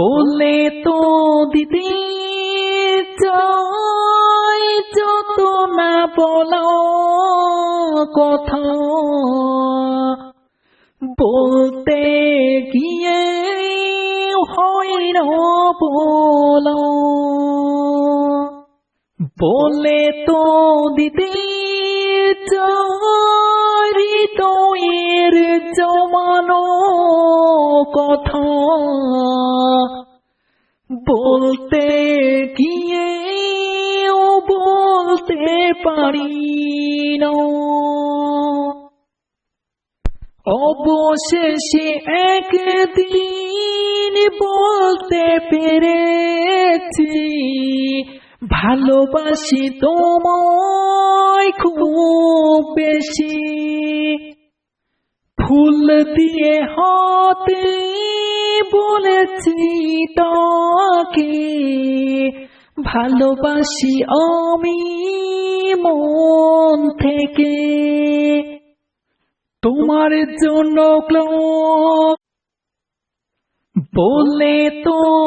বললে তো দিদি চাই যত না বলো কথা। বলতে গিয়ে হয় না বলো। বলে তো দিদি চারি তো জমানো কথা। বলতে গিয়ে ও বলতে পারি অবশেষে একদিন বলতে পেরেছি, ভালোবাসি তোমায় খুব বেশি। ফুল দিয়ে হাতে বলেছি তাকে ভালোবাসি আমি মন থেকে। তোমার জন্য বললে তো